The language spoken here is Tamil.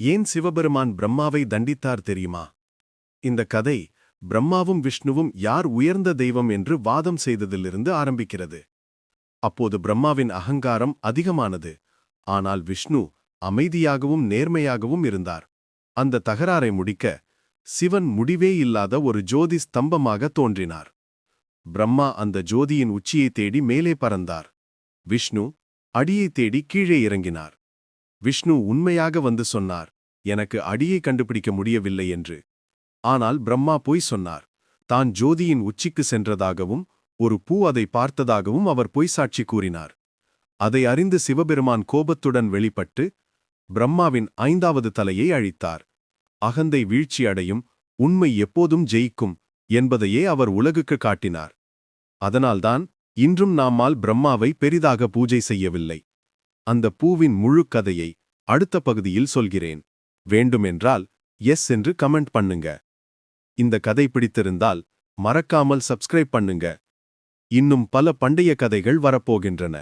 ஏன் சிவபெருமான் பிரம்மாவை தண்டித்தார் தெரியுமா? இந்த கதை பிரம்மாவும் விஷ்ணுவும் யார் உயர்ந்த தெய்வம் என்று வாதம் செய்ததிலிருந்து ஆரம்பிக்கிறது. அப்போது பிரம்மாவின் அகங்காரம் அதிகமானது. ஆனால் விஷ்ணு அமைதியாகவும் நேர்மையாகவும் இருந்தார். அந்த தகராறை முடிக்க சிவன் முடிவே இல்லாத ஒரு ஜோதி ஸ்தம்பமாக தோன்றினார். பிரம்மா அந்த ஜோதியின் உச்சியை தேடி மேலே பறந்தார். விஷ்ணு அடியை தேடி கீழே இறங்கினார். விஷ்ணு உண்மையாக வந்து சொன்னார் எனக்கு அடியை கண்டுபிடிக்க முடியவில்லை என்று. ஆனால் பிரம்மா பொய் சொன்னார் தான் ஜோதியின் உச்சிக்கு சென்றதாகவும் ஒரு பூ அதை பார்த்ததாகவும் அவர் பொய் சாட்சி கூறினார். அதை அறிந்து சிவபெருமான் கோபத்துடன் வெளிப்பட்டு பிரம்மாவின் ஐந்தாவது தலையை அழித்தார். அகந்தை வீழ்ச்சி அடையும் உண்மை எப்போதும் ஜெயிக்கும் என்பதையே அவர் உலகுக்கு காட்டினார். அதனால்தான் இன்றும் நம்மால் பிரம்மாவை பெரிதாக பூஜை செய்யவில்லை. அந்த பூவின் முழு கதையை அடுத்த பகுதியில் சொல்கிறேன். வேண்டுமென்றால் எஸ் என்று கமெண்ட் பண்ணுங்க. இந்த கதை பிடித்திருந்தால் மறக்காமல் சப்ஸ்கிரைப் பண்ணுங்க. இன்னும் பல பண்டைய கதைகள் வரப்போகின்றன.